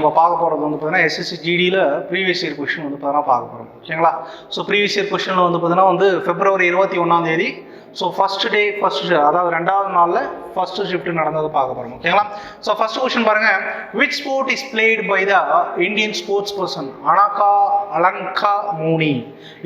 நம்ம பார்க்க போகிறது வந்து பார்த்தீங்கன்னா எஸ்எஸ்சி ஜிடியில் ப்ரீவியஸ் இயர் கொஷின் வந்து பார்த்தீங்கன்னா பார்க்க போகிறோம் ஓகேங்களா ஸோ ப்ரீவியஸ் இயர் கொஷனில் வந்து பார்த்தீங்கன்னா வந்து பிப்ரவரி இருபத்தி ஒன்றாம் தேதி ஸோ ஃபஸ்ட் டே ஃபஸ்ட் அதாவது ரெண்டாவது நாளில் ஃபர்ஸ்ட் ஷிஃப்ட் நடந்தது பார்க்க போகிறோம் ஓகேங்களா ஸோ ஃபர்ஸ்ட் கொஷின் பாருங்க. Which sport is played by the Indian sports person Anagha அலங்கா மூனி.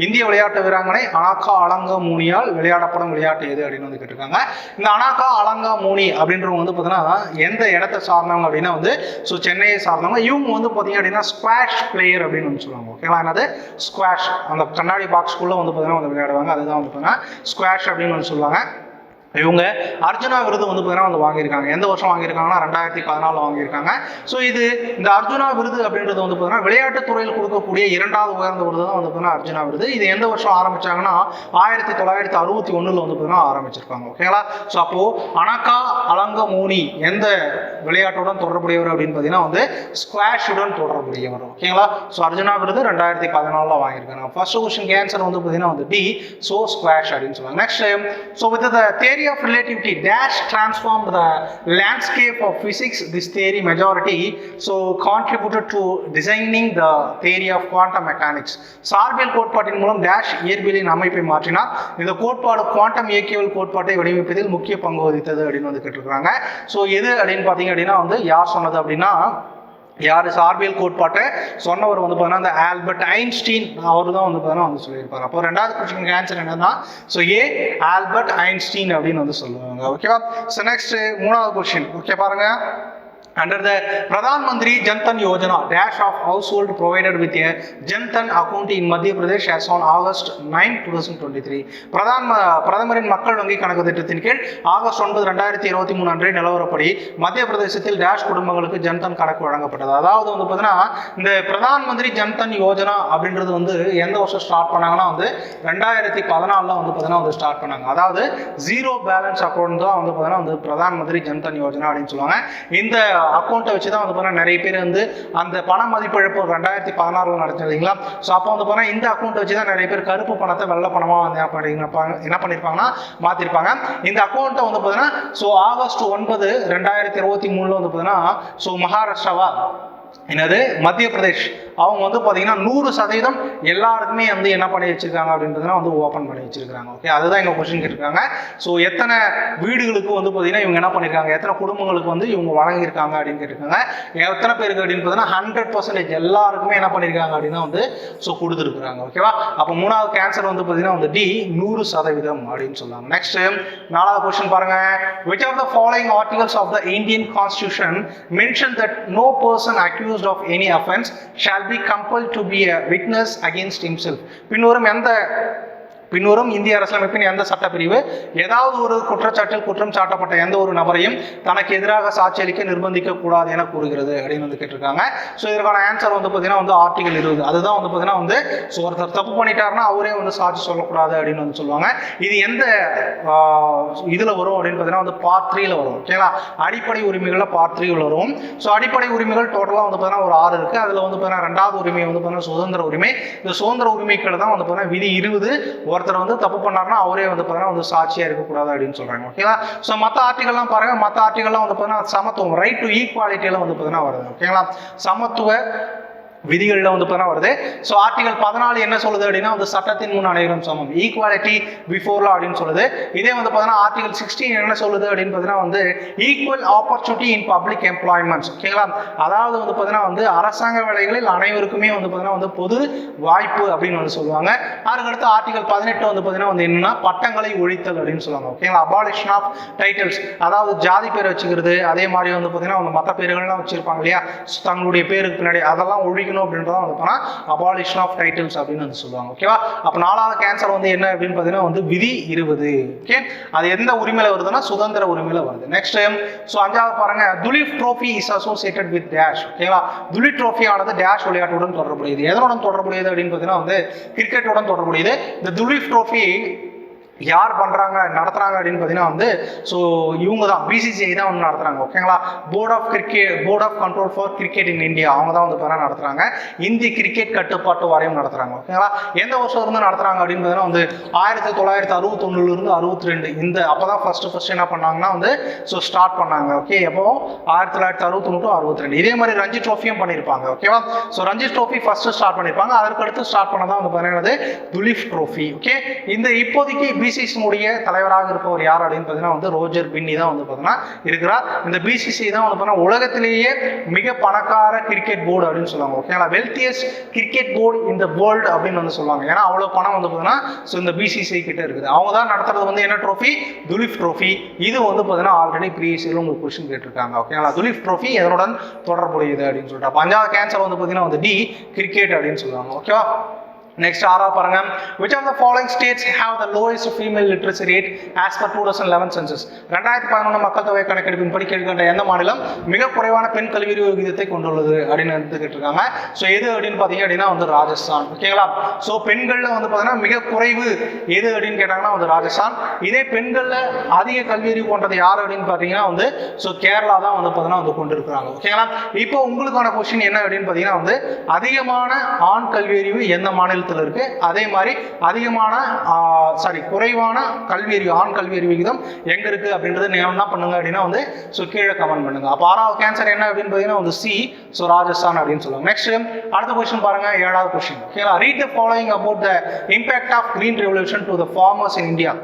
இந்திய விளையாட்டு வீராங்கனை அனாகா அலங்கா மூனியால் விளையாடப்படும் விளையாட்டு எது அப்படின்னு வந்து கேட்டிருக்காங்க. இந்த அனாகா அலங்கா மூனி அப்படின்றவங்க வந்து பார்த்தீங்கன்னா எந்த இடத்தை சார்ந்தவங்க அப்படின்னா வந்து ஸோ சென்னையை சார்ந்தவங்க. இவங்க வந்து பார்த்தீங்க அப்படின்னா ஸ்குவாஷ் பிளேயர் அப்படின்னு வந்து சொல்லுவாங்க ஓகேங்களா என்னது? ஸ்குவாஷ் அந்த கண்ணாடி பாக்ஸ்குள்ளே வந்து பார்த்தீங்கன்னா வந்து விளையாடுவாங்க. அதுதான் வந்து பார்த்தீங்கன்னா ஸ்குவாஷ் அப்படின்னு வந்து சொல்லுவாங்க. இவங்க அர்ஜுனா விருது வந்து பார்த்தீங்கன்னா வந்து வாங்கியிருக்காங்க. எந்த வருஷம் வாங்கியிருக்காங்கன்னா? ரெண்டாயிரத்தி பதினாலில் வாங்கியிருக்காங்க. ஸோ இது இந்த அர்ஜுனா விருது அப்படின்றது வந்து பார்த்தீங்கன்னா விளையாட்டுத் துறையில் கொடுக்கக்கூடிய இரண்டாவது உயர்ந்த விருது தான் வந்து பார்த்தீங்கன்னா அர்ஜுனா விருது. இது எந்த வருஷம் ஆரம்பிச்சாங்கன்னா? ஆயிரத்தி தொள்ளாயிரத்தி அறுபத்தி ஒன்றில் வந்து பார்த்தீங்கன்னா ஆரம்பிச்சிருக்காங்க ஓகேங்களா ஸோ அப்போது அனகா அலங்கமோனி எந்த விளையாட்டுடன் தொடர்புடையவர் அப்படின்னு பார்த்தீங்கன்னா வந்து ஸ்குவாஷுடன் தொடர்புடையவர். ஓகேங்களா? ஸோ அர்ஜுனா விருது ரெண்டாயிரத்தி பதினாலில் வாங்கியிருக்காங்க ஃபர்ஸ்ட் கொஸ்டின் ஆன்சர் வந்து பார்த்தீங்கன்னா வந்து டி ஸோ ஸ்குவாஷ் அப்படின்னு சொல்லுவாங்க. Next so with the theory of relativity dash transform the landscape of physics this theory majority so contributed to designing the theory of quantum mechanics சார்பியல் கோட்பாட்டின் மூலம் dash இயற்பியலின் அமைப்பை மாற்றினார். இந்த கோட்பாடு குவாண்டம் இயக்கியல் கோட்பாட்டை வடிவமைப்பதில் முக்கிய பங்கு வகித்தது அப்படின்னு வந்து கேட்டிருக்காங்க. ஸோ எது அப்படின்னு பார்த்தீங்க அப்படின்னா வந்து யார் சொன்னது அப்படின்னா யார் சார்பியல் கோட்பாட்டை சொன்னவர் வந்து பார்த்தீங்கன்னா அந்த ஆல்பர்ட் ஐன்ஸ்டீன் அவர் தான் வந்து பார்த்தீங்கன்னா வந்து சொல்லியிருப்பார். அப்போ ரெண்டாவது கொஸ்டின் ஆன்சர் என்னன்னா ஸோ ஏ ஆல்பர்ட் ஐன்ஸ்டீன் அப்படின்னு வந்து சொல்லுவாங்க. ஓகேவா ஸோ நெக்ஸ்ட் மூணாவது கொஸ்டின் ஓகே பாருங்க. Under the Pradhan Mantri Jantan Yojana dash of household provided with a Jantan account in Madhya Pradesh as on August 9 2023 Pradhan பிரதமரின் மக்கள் வங்கி கணக்கு திட்டத்தின் கீழ் ஆகஸ்ட் ஒன்பது ரெண்டாயிரத்தி இருபத்தி மூணு அன்றைய நிலவரப்படி மத்திய பிரதேசத்தில் டேஷ் குடும்பங்களுக்கு ஜன்தன் கணக்கு வழங்கப்பட்டது அதாவது வந்து பார்த்தீங்கன்னா இந்த பிரதான் மந்திரி ஜன்தன் யோஜனா அப்படின்றது வந்து எந்த வருஷம் ஸ்டார்ட் பண்ணாங்கன்னா வந்து ரெண்டாயிரத்தி பதினாலில் வந்து பார்த்தீங்கன்னா வந்து ஸ்டார்ட் பண்ணாங்க அதாவது ஜீரோ பேலன்ஸ் அக்கௌண்ட் தான் வந்து பார்த்தீங்கன்னா வந்து பிரதான் மந்திரி ஜன்தன் யோஜனா அப்படின்னு சொல்லுவாங்க இந்த அக்கௌண்ட்டை வச்சு தான் வந்து பார்த்தீங்கன்னா நிறைய பேர் வந்து அந்த பண மதிப்பிழப்பு ரெண்டாயிரத்தி பதினாறில் நடந்தது இல்லைங்களா? ஸோ அப்போ வந்து பார்த்தீங்கன்னா இந்த அக்கௌண்ட் வச்சு தான் நிறைய பேர் கருப்பு பணத்தை வெள்ள பணமாக வந்து என்ன பண்ணிருப்பாங்க என்ன பண்ணியிருப்பாங்கன்னா மாற்றிருப்பாங்க இந்த அக்கௌண்ட்டை வந்து பார்த்தீங்கன்னா ஸோ ஆகஸ்ட் ஒன்பது ரெண்டாயிரத்தி இருபத்தி மூணில் வந்து பார்த்தீங்கன்னா ஸோ மகாராஷ்டிராவா? என்னது? மத்திய பிரதேஷ் அவங்க வந்து பார்த்தீங்கன்னா நூறு சதவீதம் எல்லாருக்குமே வந்து என்ன பண்ணி வச்சிருக்காங்க அப்படின்றதுனா வந்து ஓப்பன் பண்ணி வச்சிருக்காங்க ஓகே அதுதான் எங்கள் கொஸ்டின் கேட்டிருக்காங்க. ஸோ எத்தனை வீடுகளுக்கு வந்து பார்த்தீங்கன்னா இவங்க என்ன பண்ணியிருக்காங்க எத்தனை குடும்பங்களுக்கு வந்து இவங்க வழங்கியிருக்காங்க அப்படின்னு கேட்டிருக்காங்க. எத்தனை பேருக்கு அப்படின்னு பார்த்தீங்கன்னா ஹண்ட்ரட் பர்சன்டேஜ் எல்லாருக்குமே என்ன பண்ணியிருக்காங்க அப்படின்னா வந்து ஸோ கொடுத்துருக்குறாங்க. ஓகேவா அப்போ மூணாவது கேன்சர் வந்து பார்த்தீங்கன்னா வந்து டி நூறு சதவீதம் அப்படின்னு சொல்லுவாங்க நெக்ஸ்ட் நாலாவது கொஸ்டின் பாருங்க. Which of the following articles of the Indian constitution mention that no person accused of any offence shall be compelled to be a witness against himself பின்வரும் எந்த பின்வரும் இந்திய அரசியலமைப்பின் எந்த சட்டப்பிரிவு ஏதாவது ஒரு குற்றச்சாட்டில் குற்றம் சாட்டப்பட்ட எந்த ஒரு நபரையும் தனக்கு எதிராக சாட்சி அளிக்க நிர்பந்திக்க கூடாது என கூறுகிறது அப்படின்னு வந்து கேட்டிருக்காங்க. ஸோ இதற்கான ஆன்சர் வந்து பார்த்தீங்கன்னா வந்து ஆர்டிகல் இருபது. அதுதான் வந்து பார்த்தீங்கன்னா வந்து ஸோ ஒருத்தர் தப்பு பண்ணிட்டாருன்னா அவரே வந்து சாட்சி சொல்லக்கூடாது அப்படின்னு வந்து சொல்லுவாங்க. இது எந்த இதில் வரும் அப்படின்னு பார்த்தீங்கன்னா வந்து பார்ட் த்ரீல வரும். ஓகேங்களா அடிப்படை உரிமைகளில் பார்ட் த்ரீல வரும். ஸோ அடிப்படை உரிமைகள் டோட்டலாக வந்து பார்த்தீங்கன்னா ஒரு ஆறு இருக்குது அதில் வந்து பார்த்தீங்கன்னா ரெண்டாவது உரிமை வந்து பார்த்தீங்கன்னா சுதந்திர உரிமை. இந்த சுதந்திர உரிமைகள் தான் வந்து பார்த்தீங்கன்னா விதி இருபது ஒருத்தர் வந்து தப்பு பண்ணாருன்னா அவரே வந்து பார்த்தீங்கன்னா வந்து சாட்சியாக இருக்கக்கூடாது அப்படின்னு சொல்கிறாங்க ஓகேங்களா ஸோ மற்ற ஆர்டிகல்லாம் பாருங்கள் மற்ற ஆர்டிகல்லாம் வந்து பார்த்தீங்கன்னா சமத்துவம் ரைட் டு ஈக்குவாலிட்டியெல்லாம் வந்து பார்த்தீங்கன்னா வருது ஓகேங்களா சமத்துவ விதிகளில் வந்து பார்த்தீங்கன்னா வருது. ஸோ ஆர்டிகல் பதினாலு என்ன சொல்லுது அப்படின்னா வந்து சட்டத்தின் முன் அனைவரும் சமம். ஈக்குவாலிட்டி பிஃபோர்லா அப்படின்னு சொல்லுது. இதே வந்து பார்த்தீங்கன்னா ஆர்டிகல் சிக்ஸ்டீன் என்ன சொல்லுது அப்படின்னு பார்த்தீங்கன்னா வந்து equal opportunity in public employments ஓகேங்களா அதாவது வந்து பார்த்தீங்கன்னா வந்து அரசாங்க வேலைகளில் அனைவருக்குமே வந்து பார்த்தீங்கன்னா வந்து பொது வாய்ப்பு அப்படின்னு வந்து சொல்லுவாங்க. அதுக்கடுத்து ஆர்டிகல் பதினெட்டு வந்து பார்த்தீங்கன்னா வந்து என்னன்னா பட்டங்களை ஒழித்தல் அப்படின்னு சொல்லுவாங்க. ஓகேங்களா அபாலிஷன் ஆஃப் டைட்டில்ஸ் அதாவது ஜாதி பேர் வச்சுக்கிறது அதே மாதிரி வந்து பார்த்தீங்கன்னா மற்ற பேர்கள்லாம் வச்சிருப்பாங்க இல்லையா? தங்களுடைய பேருக்கு பின்னாடி அதெல்லாம் ஒழிக்கணும். அப்படின்றத வந்து பார்த்தா அபாலிஷன் ஆஃப் டைட்டில்ஸ் அப்படின்னு வந்து சொல்லுவாங்க. ஓகேவா அப்போ நாலாவது கேன்சர் வந்து என்ன அப்படின்னு பார்த்தீங்கன்னா வந்து விதி இருபது. ஓகே அது எந்த உரிமையில வருதுன்னா சுதந்திர உரிமையில வருது. நெக்ஸ்ட் ஸோ அஞ்சாவது பாருங்க Duleep trophy is associated with dash ஓகேங்களா துலீப் ட்ரோஃபி ஆனது டேஷ் விளையாட்டுடன் தொடர்புடையது. எதனுடன் தொடர்புடையது அப்படின்னு பார்த்தீங்கன்னா வந்து கிரிக்கெட்டுடன் தொடர்புடையது. இந்த துலீப் ட்ரோஃபி யார் பண்ணுறாங்க நடத்துகிறாங்க அப்படின்னு பார்த்தீங்கன்னா வந்து ஸோ இவங்க தான் பிசிசிஐ தான் வந்து நடத்துகிறாங்க ஓகேங்களா board of cricket board of control for cricket in India அவங்க தான் வந்து பார்த்தீங்கன்னா நடத்துகிறாங்க இந்திய கிரிக்கெட் கட்டுப்பாட்டு வாரியம் நடத்துகிறாங்க ஓகேங்களா எந்த வருஷம் இருந்து நடத்துகிறாங்க அப்படின்னு பார்த்தீங்கன்னா வந்து ஆயிரத்தி தொள்ளாயிரத்தி அறுபத்தொன்னுலேருந்து அறுபத்தி ரெண்டு இந்த அப்போ தான் ஃபஸ்ட்டு ஃபஸ்ட்டு என்ன பண்ணாங்கன்னா வந்து ஸோ ஸ்டார்ட் பண்ணாங்க ஓகே எப்போ? ஆயிரத்தி தொள்ளாயிரத்தி அறுபத்தொன்று டு அறுபத்தி ரெண்டு இதே மாதிரி ரஞ்சி ட்ரோஃபியும் பண்ணியிருப்பாங்க ஓகேவா so Ranji trophy first start பண்ணியிருப்பாங்க அதற்கடுத்து ஸ்டார்ட் பண்ணதான் வந்து பார்த்தீங்கன்னா துலீப் ட்ரோஃபி ஓகே இந்த இப்போதைக்கு பிசிசினுடைய தலைவராக இருப்பவர் யார் அப்படின்னு பார்த்தீங்கன்னா வந்து ரோஜர் பின்னி தான் வந்து பார்த்தீங்கன்னா இருக்கிறார். இந்த பிசிசி தான் வந்து பார்த்தீங்கன்னா உலகத்திலேயே மிக பணக்கார கிரிக்கெட் போர்டு அப்படின்னு சொல்லுவாங்க. ஓகேங்களா வெல்த்தியஸ்ட் கிரிக்கெட் போர்டு இந்த வேர்ல்டு அப்படின்னு வந்து சொல்லுவாங்க. ஏன்னா அவ்வளோ பணம் வந்து பார்த்தீங்கன்னா ஸோ இந்த பிசிசி கிட்ட இருக்குது. அவங்க தான் நடத்துறது வந்து என்ன ட்ரோஃபி துலிப் ட்ரோஃபி இது வந்து பார்த்தீங்கன்னா ஆல்ரெடி ப்ரீவியஸில் உங்களுக்கு கொஸ்டின் கேட்டிருக்காங்க. ஓகேங்களா துலிப் ட்ரோஃபி எதனுடன் தொடர்புடையது அப்படின்னு சொல்லிட்டு. அப்போ அஞ்சாவது கேன்சர் வந்து பார்த்தீங்கன்னா வந்து டி கிரிக்கெட் அப்படின்னு சொல்லுவாங்க. ஓகேவா நெக்ஸ்ட் ஆறா பாருங்க which of the following states have the lowest female literacy rate as per two thousand eleven census ரெண்டாயிரத்தி பதினொன்று மக்கள் தொகை கணக்கெடுப்பின் படி கேட்கின்ற எந்த மாநிலம் மிக குறைவான பெண் கல்வி விகிதத்தை கொண்டுள்ளது அப்படின்னு வந்து கேட்டிருக்காங்க. ஸோ எது அப்படின்னு பார்த்தீங்க அப்படின்னா வந்து ராஜஸ்தான். ஓகேங்களா ஸோ பெண்களில் வந்து பார்த்தீங்கன்னா மிக குறைவு எது அப்படின்னு கேட்டாங்கன்னா வந்து ராஜஸ்தான். இதே பெண்களில் அதிக கல்வி அறிவு கொண்டது யார் அப்படின்னு பார்த்தீங்கன்னா வந்து ஸோ கேரளா தான் வந்து பார்த்தீங்கன்னா வந்து கொண்டு இருக்கிறாங்க ஓகேங்களா இப்போ உங்களுக்கான கொஸ்டின் என்ன அப்படின்னு பார்த்தீங்கன்னா வந்து அதிகமான ஆண் கல்வி அறிவு எந்த மாநிலத்தில் இருக்கு. அதே மாதிரி அதிகமான சாரி குறைவான கல்வி அறிவு ஆண் கல்வி அறிவு விகிதம் எங்க இருக்கு அப்படின்றத நீங்க என்ன பண்ணுங்க அப்படின்னா வந்து ஸோ கீழே கமெண்ட் பண்ணுங்க. அப்போ ஆறாவது கேன்சர் என்ன அப்படின்னு பார்த்தீங்கன்னா வந்து சி ஸோ ராஜஸ்தான் அப்படின்னு சொல்லுவாங்க. நெக்ஸ்ட் அடுத்த கொஸ்டின் பாருங்க ஏழாவது கொஸ்டின் ஓகேங்களா read the following about the impact of green revolution to the farmers in India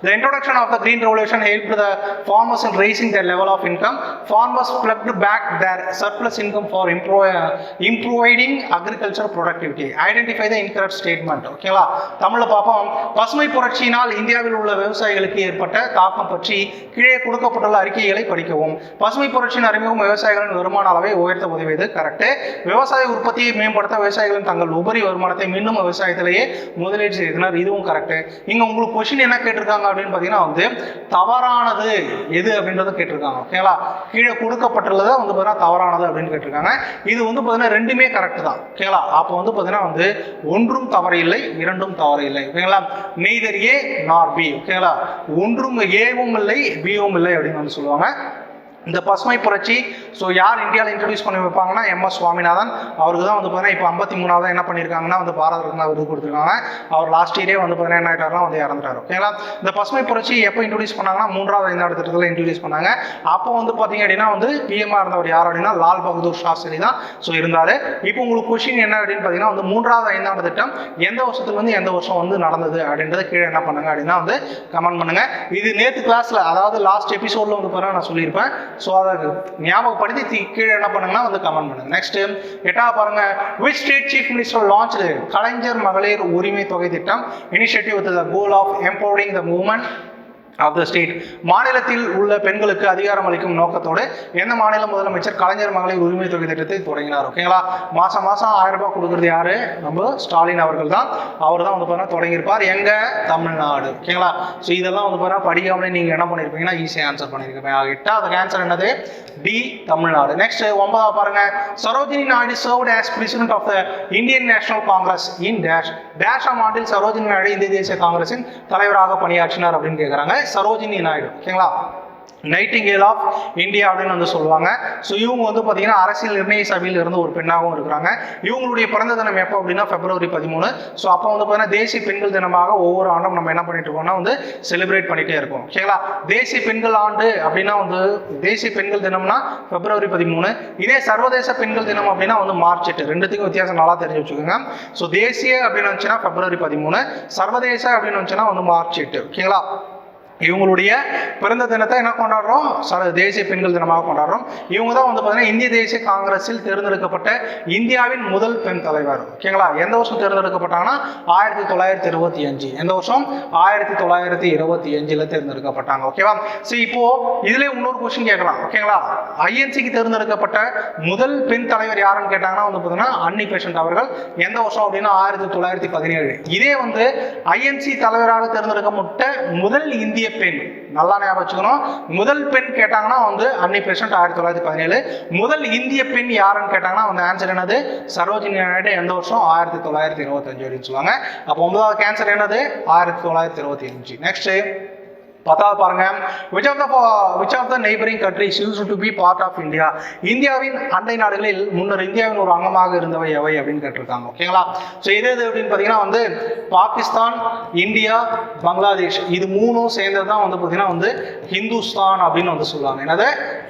The introduction of the Green Revolution helped the farmers in raising their level of income. Farmers plugged back their surplus income for improving agricultural productivity. Identify the incorrect statement. ஓகேங்களா தமிழில் பார்ப்போம் பசுமை புரட்சியினால் இந்தியாவில் உள்ள விவசாயிகளுக்கு ஏற்பட்ட தாக்கம் பற்றி கீழே கொடுக்கப்பட்டுள்ள அறிக்கைகளை படிக்கவும் பசுமை புரட்சியின் அறிமுகம் விவசாயிகளின் வருமான அளவை உயர்த்த உதவியது கரெக்டு விவசாய உற்பத்தியை மேம்படுத்த விவசாயிகளின் தங்கள் உபரி வருமானத்தை மீண்டும் விவசாயத்திலேயே முதலீடு செய்தனர் இதுவும் கரெக்டு இங்க உங்களுக்கு கொஸ்டின் என்ன கேட்டிருக்காங்க அப்படின்னு பார்த்தீங்கன்னா வந்து தவறானது எது அப்படின்றத கேட்டிருக்காங்க ஓகேங்களா கீழே கொடுக்கப்பட்டுள்ளதை வந்து பார்த்தீங்கன்னா தவறானது அப்படின்னு கேட்டிருக்காங்க. இது வந்து பார்த்தீங்கன்னா ரெண்டுமே கரெக்ட் தான் ஓகேங்களா அப்போ வந்து பார்த்தீங்கன்னா வந்து ஒன்றும் தவறு இல்லை இரண்டும் தவறு இல்லை ஓகேங்களா நெய்தர் ஏ நார் பி ஓகேங்களா ஒன்றும் ஏவும் இல்லை பியும் இல்லை அப்படின்னு வந்து சொல்லுவாங்க. இந்த பசுமை புரட்சி ஸோ யார் இந்தியாவில் இன்ட்ரடியூஸ் பண்ணி வைப்பாங்கன்னா எம் எஸ் சுவாமிநாதன். அவருக்கு தான் வந்து பார்த்தீங்கன்னா இப்போ ஐம்பத்தி மூணாவது என்ன பண்ணியிருக்காங்கன்னா வந்து பாரத ரத்னா விருது கொடுத்துருக்காங்க. அவர் லாஸ்ட் இயரே வந்து பார்த்தீங்கன்னா என்ன ஆகிட்டார்னா வந்து இறந்துட்டார். ஓகேங்களா இந்த பசுமை புரட்சி எப்போ இன்ட்ரடியூஸ் பண்ணாங்கன்னா மூன்றாவது ஐந்தாவது திட்டத்தில் இன்ட்ரடியூஸ் பண்ணாங்க. அப்போ வந்து பார்த்தீங்க அப்படின்னா வந்து பிஎம்ஆர் இருந்தவர் யார் அப்படின்னா லால் பகதூர் சாஸ்திரி தான் ஸோ இருந்தார். இப்போ உங்களுக்கு கொஷின் என்ன அப்படின்னு பார்த்தீங்கன்னா வந்து மூன்றாவது ஐந்தாவது திட்டம் எந்த வருஷத்துல வந்து எந்த வருஷம் வந்து நடந்தது அப்படின்றத கீழே என்ன பண்ணுங்க அப்படின்னா வந்து கமெண்ட் பண்ணுங்க. இது நேற்று கிளாஸில் அதாவது லாஸ்ட் எபிசோடில் வந்து பார்த்தீங்கன்னா நான் சொல்லியிருப்பேன். ஸோ அதை ஞாபகப்படுத்தி கீழே என்ன பண்ணுங்கன்னா வந்து கமெண்ட் பண்ணுங்க. நெக்ஸ்ட் எட்டாவது பாருங்க. Which state chief minister launch Kalaignar Magalir Urimai Thogai Thittam? Initiative with the goal of empowering the moment of the state மாநிலத்தில் உள்ள பெண்களுக்கு அதிகாரம் அளிக்கும் நோக்கத்தோடு எந்த மாநில முதலமைச்சர் கலைஞர் மகளிர் உரிமை தொகை திட்டத்தை தொடங்கினார்? ஓகேங்களா மாசம் மாசம் ஆயிரம் ரூபாய் கொடுக்கறது யாரு? நம்ம ஸ்டாலின் அவர்கள் தான். அவர் தான் வந்து பார்த்தீங்கன்னா தொடங்கியிருப்பார். எங்க? தமிழ்நாடு. ஓகேங்களா ஸோ இதெல்லாம் வந்து பார்த்தீங்கன்னா படிக்காமலே நீங்க என்ன பண்ணிருப்பீங்கன்னா ஈஸியாக ஆன்சர் பண்ணியிருப்பீங்க எட்டாவது ஆன்சர் என்னது? டி தமிழ்நாடு. நெக்ஸ்ட் ஒன்பதாவது பாருங்க. Sarojini Naidu served as president of the Indian National Congress in dash dash ஆண்டில் சரோஜினி நாயுடு இந்திய தேசிய காங்கிரசின் தலைவராக பணியாற்றினார் அப்படின்னு கேட்குறாங்க சரோஜினி நாயுடு. ஓகேங்களா? நைட்டிங்கேல் ஆஃப் இந்தியா அப்படின்னு வந்து சொல்லுவாங்க. ஸோ இவங்க வந்து பார்த்தீங்கன்னா அரசியல் நிர்ணய சபையில் இருந்து ஒரு பெண்ணாகவும் இருக்கிறாங்க. இவங்களுடைய பிறந்த தினம் எப்போ அப்படின்னா பிப்ரவரி பதிமூணு. ஸோ அப்போ வந்து பார்த்தீங்கன்னா தேசிய பெண்கள் தினமாக ஒவ்வொரு ஆண்டும் நம்ம என்ன பண்ணிட்டு இருக்கோம்னா வந்து செலிப்ரேட் பண்ணிட்டே இருக்கோம். ஓகேங்களா தேசிய பெண்கள் ஆண்டு அப்படின்னா வந்து தேசிய பெண்கள் தினம்னா பிப்ரவரி பதிமூணு. இதே சர்வதேச பெண்கள் தினம் அப்படின்னா வந்து மார்ச் எட்டு. ரெண்டுத்துக்கும் வித்தியாசம் நல்லா தெரிஞ்சு வச்சுக்கோங்க. ஸோ தேசிய அப்படின்னு வந்துச்சுன்னா பிப்ரவரி பதிமூணு. சர்வதேச அப்படின்னு வந்துச்சுன்னா வந்து மார்ச் எட்டு. ஓகேங்களா இவங்களுடைய பிறந்த தினத்தை என்ன கொண்டாடுறோம்? ச தேசிய பெண்கள் தினமாக கொண்டாடுறோம். இவங்க தான் வந்து பார்த்தீங்கன்னா இந்திய தேசிய காங்கிரஸில் தேர்ந்தெடுக்கப்பட்ட இந்தியாவின் முதல் பெண் தலைவர். ஓகேங்களா எந்த வருஷம் தேர்ந்தெடுக்கப்பட்டாங்கன்னா? ஆயிரத்தி தொள்ளாயிரத்தி இருபத்தி அஞ்சு. எந்த வருஷம்? ஆயிரத்தி தொள்ளாயிரத்தி இருபத்தி அஞ்சில் தேர்ந்தெடுக்கப்பட்டாங்க. ஓகேவா சரி இப்போ இதுல இன்னொரு கொஸ்டின் கேட்கலாம். ஓகேங்களா ஐஎன்சிக்கு தேர்ந்தெடுக்கப்பட்ட முதல் பெண் தலைவர் யாருன்னு கேட்டாங்கன்னா வந்து பார்த்தீங்கன்னா அன்னி பேஷண்ட் அவர்கள். எந்த வருஷம் அப்படின்னா? ஆயிரத்தி தொள்ளாயிரத்தி பதினேழு. இதே வந்து ஐஎன்சி தலைவராக தேர்ந்தெடுக்கப்பட்ட முதல் இந்திய பெண். நல்லா ஞாபகம் வச்சுக்கணும். முதல் பெண் கேட்டாங்கன்னா வந்து அன்னி பெர்சன்ட் ஆயிரத்தி தொள்ளாயிரத்தி பதினேழு. முதல் இந்திய பெண் யாருன்னு கேட்டாங்கன்னா வந்து ஆன்சர் என்னது? சரோஜினி நாயுடு எந்த வருஷம்? ஆயிரத்தி தொள்ளாயிரத்தி இருபத்தஞ்சு அப்படின்னு சொல்லுவாங்க. அப்போ ஒன்பதாவது கேன்சர் என்னது? ஆயிரத்தி தொள்ளாயிரத்தி இருபத்தி அஞ்சு. நெக்ஸ்ட் பத்தாவது பாருங்க. Which of the which of the neighbouring countries use to be part of India இந்தியாவின் அண்டை நாடுகளில் முன்னர் இந்தியாவின் ஒரு அங்கமாக இருந்தவை எவை அப்படின்னு கேட்டிருக்காங்க. ஓகேங்களா ஸோ இது எது அப்படின்னு பார்த்தீங்கன்னா வந்து பாகிஸ்தான் இந்தியா பங்களாதேஷ். இது மூணும் சேர்ந்தது தான் வந்து பார்த்தீங்கன்னா வந்து ஹிந்துஸ்தான் அப்படின்னு வந்து சொல்லுவாங்க. என்னது?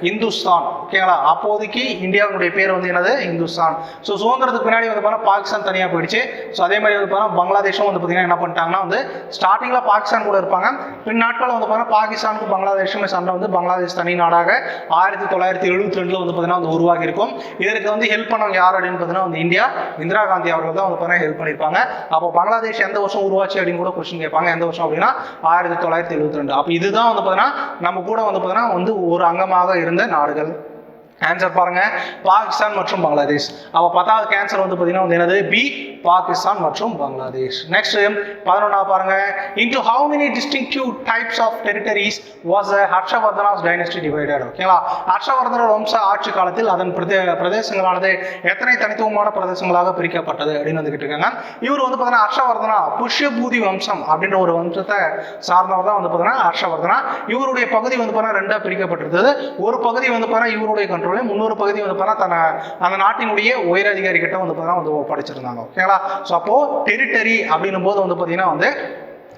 இந்துஸ்தான் ஓகேங்களா அப்போதைக்கு இந்தியாவுடைய பேர் வந்து என்னது? இந்துஸ்தான். ஸோ சுதந்திரத்துக்கு பின்னாடி வந்து பார்த்தீங்கன்னா பாகிஸ்தான் தனியாக போயிடுச்சு. ஸோ அதே மாதிரி வந்து பார்த்தீங்கன்னா பங்களாதேஷும் வந்து பார்த்தீங்கன்னா என்ன பண்ணிட்டாங்கன்னா வந்து ஸ்டார்டிங்கில் பாகிஸ்தான் கூட இருப்பாங்க. பின் நாட்களில் வந்து பார்த்தீங்கன்னா பாகிஸ்தானுக்கு பங்களாதேஷுமே சண்டை வந்து பங்களாதேஷ் தனி நாடாக ஆயிரத்தி தொள்ளாயிரத்தி எழுபத்தி ரெண்டில் வந்து பார்த்தீங்கன்னா வந்து உருவாகி இருக்கும். இதற்கு வந்து ஹெல்ப் பண்ணவங்க யார் அப்படின்னு பார்த்தீங்கன்னா வந்து இந்தியா இந்திரா காந்தி அவர்கள் தான் வந்து பார்த்தீங்கன்னா ஹெல்ப் பண்ணியிருப்பாங்க. அப்போ பங்களாதேஷ் எந்த வருஷம் உருவாச்சு அப்படின்னு கூட கொஸ்டின் கேட்பாங்க. எந்த வருஷம் அப்படின்னா ஆயிரத்தி தொள்ளாயிரத்தி எழுபத்தி ரெண்டு. அப்போ இதுதான் வந்து பார்த்தீங்கன்னா நம்ம கூட வந்து பார்த்தீங்கன்னா வந்து ஒரு அங்கமாக இருந்த நாடுகள். ஆன்சர் பாருங்க. பாகிஸ்தான் மற்றும் பங்களாதேஷ் அப்போ பத்தாவது கேன்சர் வந்து பார்த்தீங்கன்னா வந்து என்னது? பி பாகிஸ்தான் மற்றும் பங்களாதேஷ் நெக்ஸ்ட் பதினொன்றாவது பாருங்க. Into how many distinctive types of territories was Harshavardhana's dynasty divided ஓகேங்களா ஹர்ஷவர்தனர் வம்ச ஆட்சி காலத்தில் அதன் பிரதே பிரதேசங்களானது எத்தனை தனித்துவமான பிரதேசங்களாக பிரிக்கப்பட்டது அப்படின்னு வந்துகிட்டு இருக்காங்க. இவர் வந்து பார்த்தீங்கன்னா ஹர்ஷவர்தனா புஷ்யபூதி வம்சம் அப்படின்ற ஒரு வம்சத்தை சார்ந்தவர் தான் வந்து பார்த்தீங்கன்னா ஹர்ஷவர்தனா இவருடைய பகுதி வந்து பார்த்தீங்கன்னா ரெண்டாக பிரிக்கப்பட்டிருந்தது. ஒரு பகுதி வந்து பார்த்தீங்கன்னா இவருடைய கண்ட்ரோல் முன்னொரு பகுதி வந்து பார்த்தீங்கன்னா தன்னை அந்த நாட்டினுடைய உயர் அதிகாரி கிட்ட வந்து பார்த்தா வந்து ஒப்படைச்சிருந்தாங்க ஓகேங்களா? ஸோ அப்போ டெரிட்டரி அப்படின்னும் போது வந்து பார்த்தீங்கன்னா வந்து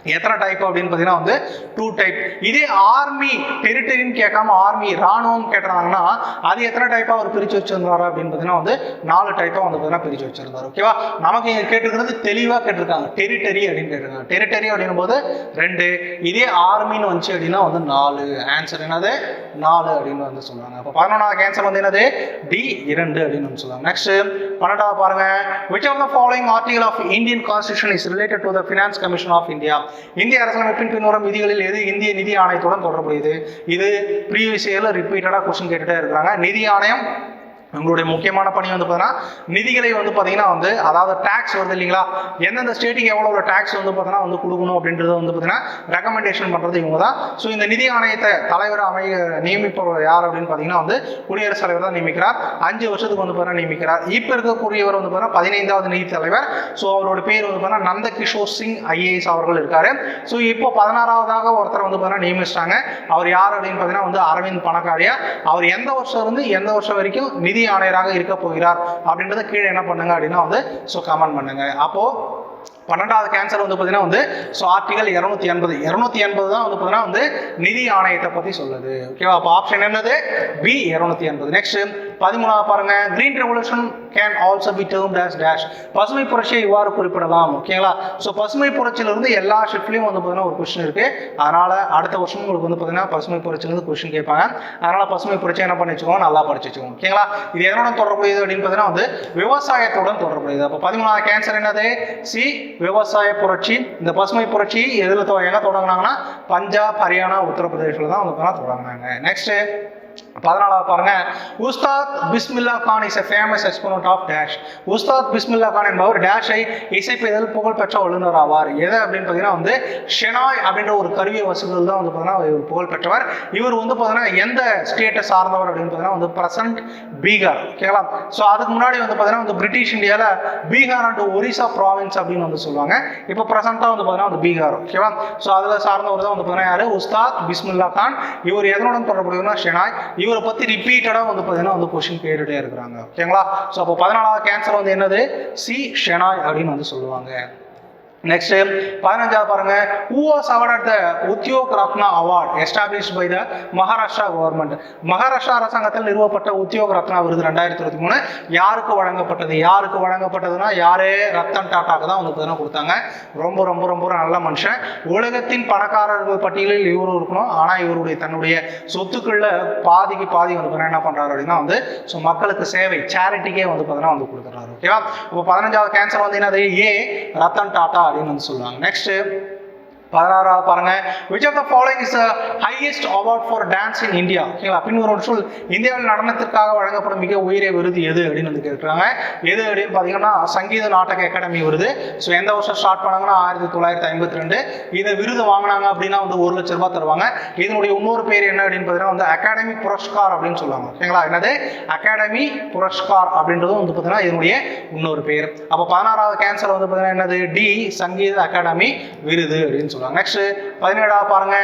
எத்தனை டைப் அப்படின்னு பார்த்தீங்கன்னா வந்து டூ டைப் இதே ஆர்மி டெரிட்டரின்னு கேட்காம ஆர்மி ராணுவம் கேட்டாங்கன்னா அது எத்தனை டைப்பாக அவர் பிரித்து வச்சிருந்தாரு அப்படின்னு பார்த்தீங்கன்னா வந்து நாலு டைப்பாக வந்து பார்த்தீங்கன்னா பிரித்து வச்சிருந்தாரு. ஓகேவா நமக்கு இங்கே கேட்டிருக்கிறது தெளிவாக கேட்டிருக்காங்க. டெரிட்டரி அப்படின்னு கேட்டிருக்காங்க. டெரிட்டரி அப்படின்னும் போது ரெண்டு. இதே ஆர்மின்னு வந்துச்சு அப்படின்னா வந்து நாலு. ஆன்சர் என்னது? நாலு அப்படின்னு வந்து சொல்லுவாங்க அப்போ பதினொன்றாவது ஆன்சர் வந்து என்னது? டி இரண்டு அப்படின்னு வந்து சொல்லுவாங்க நெக்ஸ்ட் பன்னெண்டாவது பாருங்க. Which of the following article of Indian constitution is related to the finance commission of India இந்திய அரசியலமைப்பின் பின்வரும் விதிகளில் எது இந்திய நிதி ஆணையத்துடன் தொடர்புடையது? இது ப்ரீவியஸ் இயர்ல ரிப்பீட்டடாக கொஸ்டின் கேட்டுட்டே இருக்கிறாங்க நிதி ஆணையம் உங்களுடைய முக்கியமான பணி வந்து பார்த்தீங்கன்னா நிதிகளை வந்து பார்த்தீங்கன்னா வந்து அதாவது டேக்ஸ் வருது இல்லைங்களா? எந்தெந்த ஸ்டேட்டுக்கு எவ்வளோ டேக்ஸ் வந்து பார்த்தீங்கன்னா வந்து கொடுக்கணும் அப்படின்றது வந்து பார்த்தீங்கன்னா ரெக்கமெண்டேஷன் பண்ணுறது இவங்க தான் ஸோ இந்த நிதி ஆணையத்தை தலைவர் அமை நியமிப்பவர் யார் அப்படின்னு பார்த்தீங்கன்னா வந்து குடியரசுத் தலைவர் தான் நியமிக்கிறார். அஞ்சு வருஷத்துக்கு வந்து பார்த்தீங்கன்னா நியமிக்கிறார். இப்போ இருக்கக்கூடியவர் வந்து பார்த்தீங்கன்னா பதினைந்தாவது நிதி தலைவர் ஸோ அவரோட பேர் வந்து பார்த்தீங்கன்னா நந்த கிஷோர் சிங் ஐஏஎஸ் அவர்கள் இருக்கார். ஸோ இப்போ பதினாறாவதாக ஒருத்தர் வந்து பார்த்தீங்கன்னா நியமிச்சிட்டாங்க. அவர் யார் அப்படின்னு பார்த்தீங்கன்னா வந்து அரவிந்த் பணக்காரியா. அவர் எந்த வருஷம் இருந்து எந்த வருஷம் வரைக்கும் நிதி ஆணையராக இருக்க போகிறார் அப்படின்றத கீழே என்ன பண்ணுங்க அப்படின்னா வந்து ஸோ கமெண்ட் பண்ணுங்க. அப்போ பன்னெண்டாவது கேன்சர் வந்து பார்த்தீங்கன்னா வந்து ஸோ ஆர்டிகல் இரநூத்தி எண்பது. இரநூத்தி எண்பது தான் வந்து பார்த்தீங்கன்னா வந்து நிதி ஆணையத்தை பற்றி சொல்லுது. ஓகேவா அப்போ ஆப்ஷன் என்னது? பி இரநூத்தி எண்பது. நெக்ஸ்ட் பதிமூணாவது பாருங்க. Green revolution can also be term dash dash பசுமை புரட்சியை இவ்வாறு குறிப்பிடலாம். ஓகேங்களா ஸோ பசுமை புரட்சியிலிருந்து எல்லா ஷிஃப்ட்லையும் வந்து பார்த்தீங்கன்னா ஒரு கொஸ்டின் இருக்கு. அதனால அடுத்த வருஷம் உங்களுக்கு வந்து பார்த்தீங்கன்னா பசுமை புரட்சியிலிருந்து கொஸ்டின் கேட்பாங்க. அதனால பசுமை புரட்சி என்ன பண்ணி வச்சுக்கோங்க? நல்லா படிச்சு வச்சுக்கோங்க. ஓகேங்களா இது எதனுடன் தொடர்புடையது அப்படின்னு பார்த்தீங்கன்னா வந்து விவசாயத்துடன் தொடர்புடையது. அப்போ பதிமூணாவது கேன்சர் என்னது? சி விவசாய புரட்சி இந்த பசுமை புரட்சி எதில் எங்கே தொடங்கினாங்கன்னா பஞ்சாப் ஹரியானா உத்தரப்பிரதேஷில் தான் அவங்க தொடங்கினாங்க. நெக்ஸ்ட்டு பதினாலாவது பாருங்க. Ustad Bismillah Khan is a famous exponent of dash Ustad Bismillah Khan என்பவர் டேஷை இசைப்பதில் புகழ்பெற்ற வல்லுநர் ஆவார். எது அப்படின்னு பார்த்தீங்கன்னா வந்து ஷெனாய் அப்படின்ற ஒரு கருவியை வசதிகள் தான் வந்து பார்த்தீங்கன்னா இவர் புகழ்பெற்றவர் இவர் வந்து பார்த்தீங்கன்னா எந்த ஸ்டேட்டை சார்ந்தவர் அப்படின்னு பார்த்தீங்கன்னா வந்து பிரசன்ட் பீகார். ஓகேங்களா ஸோ அதுக்கு முன்னாடி வந்து பார்த்தீங்கன்னா வந்து பிரிட்டிஷ் இந்தியாவில் பீகார் அண்ட் ஒரிசா ப்ராவின்ஸ் அப்படின்னு வந்து சொல்லுவாங்க. இப்போ பிரசண்டாக வந்து பார்த்தீங்கன்னா வந்து பீகார். ஓகேவா ஸோ அதில் சார்ந்தவர் தான் வந்து பார்த்தீங்கன்னா யார்? உஸ்தாத் பிஸ்மில்லா கான். இவர் எதனுடன் தொடர்புடையவர்னா ஷெனாய். இவரை பற்றி ரிப்பீட்டடாக வந்து பார்த்தீங்கன்னா வந்து கொஷின் கேட்டுகிட்டே இருக்கிறாங்க. ஓகேங்களா? ஸோ அப்போ பதினாலாவது கேன்சர் வந்து என்னது? சி ஷெனாய் அப்படின்னு வந்து சொல்லுவாங்க. நெக்ஸ்ட் பதினஞ்சாவது பாருங்க. Who award awarded the Udyog Ratna award establish by the Maharashtra government Maharashtra அரசாங்கத்தில் நிறுவப்பட்ட உத்யோக் ரத்னா விருது ரெண்டாயிரத்தி இருபத்தி மூணு. யாருக்கு வழங்கப்பட்டது? யாருக்கு வழங்கப்பட்டதுன்னா யாரே ரத்தன் டாட்டாக்கு தான் வந்து பார்த்தீங்கன்னா கொடுத்தாங்க. ரொம்ப ரொம்ப ரொம்ப நல்ல மனுஷன். உலகத்தின் பணக்காரர்கள் பட்டியலில் இவரும் இருக்கணும். ஆனால் இவருடைய தன்னுடைய சொத்துக்களில் பாதிக்கு பாதி வந்து என்ன பண்ணுறாரு அப்படின்னா வந்து ஸோ மக்களுக்கு சேவை சேரிட்டிக்கே வந்து பார்த்தீங்கன்னா வந்து கொடுக்குறாரு. ஓகேவா இப்போ பதினஞ்சாவது கேன்சர் வந்து என்னது? ஏ ரத்தன் டாட்டா. அப்படின்னு வந்து சொல்லுவாங்க. நெக்ஸ்ட்டு பதினாறாவது பாருங்க. Which of the following is highest award for dance in India ஓகேங்களா? பின்வரும் ஒரு சொல் இந்தியாவில் நடனத்திற்காக வழங்கப்படும் மிக உயரிய விருது எது அப்படின்னு வந்து கேட்குறாங்க எது அப்படின்னு பார்த்தீங்கன்னா சங்கீத நாடக அகாடமி விருது. ஸோ எந்த வருஷம் ஸ்டார்ட் பண்ணாங்கன்னா ஆயிரத்தி தொள்ளாயிரத்தி ஐம்பத்தி ரெண்டு. இதை விருது வாங்கினாங்க அப்படின்னா வந்து ஒரு லட்ச ரூபாய் தருவாங்க. இதனுடைய இன்னொரு பேர் என்ன அப்படின்னு பார்த்தீங்கன்னா வந்து அகாடமி புரஸ்கார் அப்படின்னு சொல்லுவாங்க. ஓகேங்களா? என்னது? அகாடமி புரஸ்கார் அப்படின்றதும் வந்து பார்த்தீங்கன்னா இதனுடைய இன்னொரு பேர். அப்போ பதினாறாவது கேன்சர் வந்து பார்த்தீங்கன்னா என்னது? டி சங்கீத அகாடமி விருது அப்படின்னு சொல்லுவாங்க நெக்ஸ்ட் பதினேழாவது பாருங்க.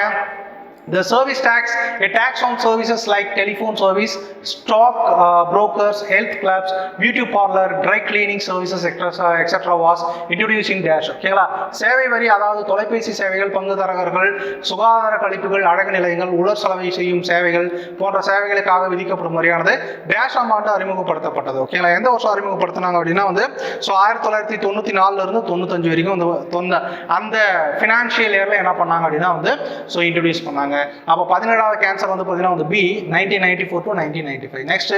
The service tax, a tax on services like telephone service, stock uh, brokers, health clubs, beauty parlor, dry cleaning services, etc. etc. was introduced in dash. ஓகேங்களா சேவை வரி அதாவது தொலைபேசி சேவைகள் பங்குதாரர்கள் சுகாதார கழிப்புகள் அழகு நிலையங்கள் உலர் செலவை செய்யும் சேவைகள் போன்ற சேவைகளுக்காக விதிக்கப்படும் வரியானது டேஷ் அமௌண்ட் அறிமுகப்படுத்தப்பட்டது ஓகேங்களா எந்த வருஷம் அறிமுகப்படுத்தினாங்க அப்படின்னா வந்து ஸோ ஆயிரத்தி தொள்ளாயிரத்தி தொண்ணூற்றி நாலுல இருந்து தொண்ணூத்தஞ்சு வரைக்கும் அந்த தொந்த அந்த ஃபினான்ஷியல் இயரில் என்ன பண்ணாங்க அப்படின்னா வந்து ஸோ இன்ட்ரடியூஸ் பண்ணாங்க அப்போ பதினேழாவது கேன்சர் வந்து பார்த்தீங்கன்னா வந்து B nineteen ninety four to nineteen ninety five next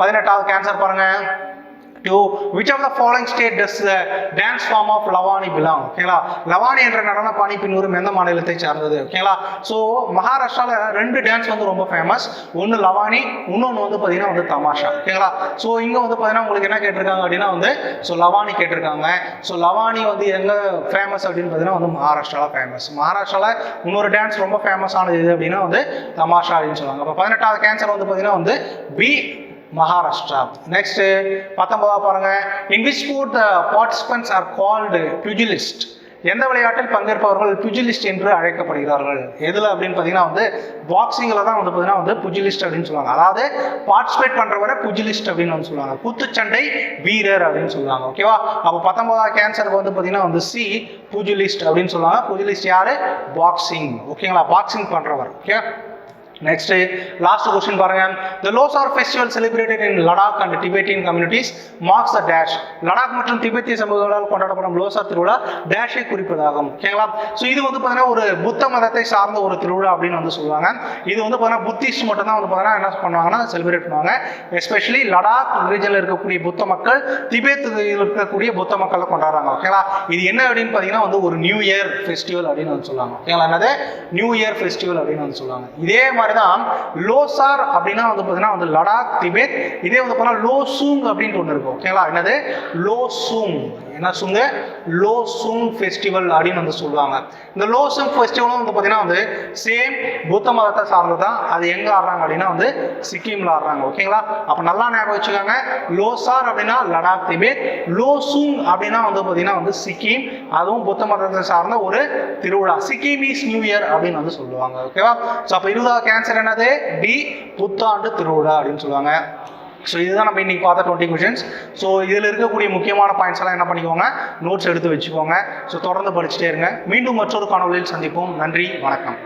பதினெட்டாவது கேன்சர் பாருங்க. To which of the following state does the dance form of Lavani belong ஓகேங்களா லவானி என்ற நடன பாணி பின்வரும் எந்த மாநிலத்தை சார்ந்தது? ஓகேங்களா ஸோ மகாராஷ்டிராவில் ரெண்டு டான்ஸ் வந்து ரொம்ப ஃபேமஸ் ஒன்று லவானி இன்னொன்று வந்து பார்த்தீங்கன்னா வந்து தமாஷா. ஓகேங்களா ஸோ இங்கே வந்து பார்த்தீங்கன்னா உங்களுக்கு என்ன கேட்டிருக்காங்க அப்படின்னா வந்து ஸோ லவானி கேட்டிருக்காங்க. ஸோ லவானி வந்து எங்கே ஃபேமஸ் அப்படின்னு பார்த்தீங்கன்னா வந்து மகாராஷ்டிராவில் ஃபேமஸ் மகாராஷ்டிராவில் இன்னொரு டான்ஸ் ரொம்ப ஃபேமஸ் ஆனது இது அப்படின்னா வந்து தமாஷா அப்படின்னு சொல்லுவாங்க. அப்போ பதினெட்டாவது கேன்சர் வந்து பார்த்தீங்கன்னா வந்து பி மகாராஷ்டிரா. நெக்ஸ்ட் பத்தொன்பதாவது பாருங்க. In which sport the participants are called pugilist எந்த விளையாட்டில் பங்கேற்பவர்கள் புஜிலிஸ்ட் என்று அழைக்கப்படுகிறார்கள்? எதில் அப்படின்னு பார்த்தீங்கன்னா வந்து பாக்ஸிங்கில் தான் வந்து பார்த்தீங்கன்னா வந்து புஜிலிஸ்ட் அப்படின்னு சொல்லுவாங்க. அதாவது பார்ட்டிசிபேட் பண்ணுறவரை புஜிலிஸ்ட் அப்படின்னு வந்து சொல்லுவாங்க. குத்துச்சண்டை வீரர் அப்படின்னு சொல்லுவாங்க. ஓகேவா அப்போ பத்தொன்பதாவது கேன்சருக்கு வந்து பார்த்தீங்கன்னா வந்து சி புஜிலிஸ்ட் அப்படின்னு சொல்லுவாங்க. புஜிலிஸ்ட் யார்? பாக்ஸிங் ஓகேங்களா பாக்ஸிங் பண்ணுறவர் ஓகே நெக்ஸ்ட் லாஸ்ட் கொஸ்டின் பாருங்க. The Losar festival celebrated in Ladakh and Tibetan communities marks the dash Ladakh மற்றும் திபெத்திய சமூகங்களால் கொண்டாடப்படும் லோசார் திருவிழா டேஷை குறிப்பதாகும். ஓகேங்களா ஸோ இது வந்து பார்த்தீங்கன்னா ஒரு புத்த மதத்தை சார்ந்த ஒரு திருவிழா அப்படின்னு வந்து சொல்லுவாங்க. இது வந்து பார்த்தீங்கன்னா புத்திஸ்ட் மட்டும் தான் வந்து பார்த்தீங்கன்னா என்ன பண்ணுவாங்கன்னா செலிப்ரேட் பண்ணுவாங்க. எஸ்பெஷலி லடாக் ரீஜனில் இருக்கக்கூடிய புத்த மக்கள் திபெத் இருக்கக்கூடிய புத்த மக்களை கொண்டாடுறாங்க. ஓகேங்களா இது என்ன அப்படின்னு பார்த்தீங்கன்னா வந்து ஒரு நியூ இயர் ஃபெஸ்டிவல் அப்படின்னு வந்து சொல்லுவாங்க. ஓகேங்களா என்னது? நியூ இயர் ஃபெஸ்டிவல் அப்படின்னு வந்து சொல்லுவாங்க. இதே மாதிரி தான் லோசார் அப்படின்னா வந்து பார்த்தீங்கன்னா வந்து லடாக் திபெத் இதே வந்து பார்த்தீங்கன்னா லோசூங் அப்படின்ட்டு ஒன்று இருக்கும். ஓகேங்களா? என்னது? லோசூங். என்ன சுங்க? லோசுங் ஃபெஸ்டிவல் அப்படின்னு வந்து சொல்லுவாங்க. இந்த லோசுங் ஃபெஸ்டிவலும் வந்து பார்த்தீங்கன்னா வந்து சேம் புத்த மதத்தை சார்ந்து தான் அது எங்கே ஆடுறாங்க அப்படின்னா வந்து சிக்கிமில் ஆடுறாங்க. ஓகேங்களா அப்போ நல்லா ஞாபகம் வச்சுக்கோங்க. லோசார் அப்படின்னா லடாக் திபேத். லோசுங் அப்படின்னா வந்து பார்த்தீங்கன்னா வந்து சிக்கிம். அதுவும் புத்த மதத்தை சார்ந்த ஒரு திருவிழா. சிக்கிம் இஸ் நியூ இயர் அப்படின்னு வந்து சொல்லுவாங்க. ஓகேவா ஸோ அப்போ இருபதாவது கேன்சர் என்னது? டி புத்தாண்டு திருவிழா அப்படின்னு சொல்லுவாங்க. ஸோ இதுதான் நம்ம இன்னைக்கு பார்த்த டுவெண்ட்டி கொஷின்ஸ் ஸோ இதில் இருக்கக்கூடிய முக்கியமான பாயிண்ட்ஸ் எல்லாம் என்ன பண்ணிக்கோங்க? நோட்ஸ் எடுத்து வச்சுக்கோங்க. ஸோ தொடர்ந்து படிச்சுட்டே இருங்க. மீண்டும் மற்றொரு காணொலியில் சந்திப்போம். நன்றி வணக்கம்.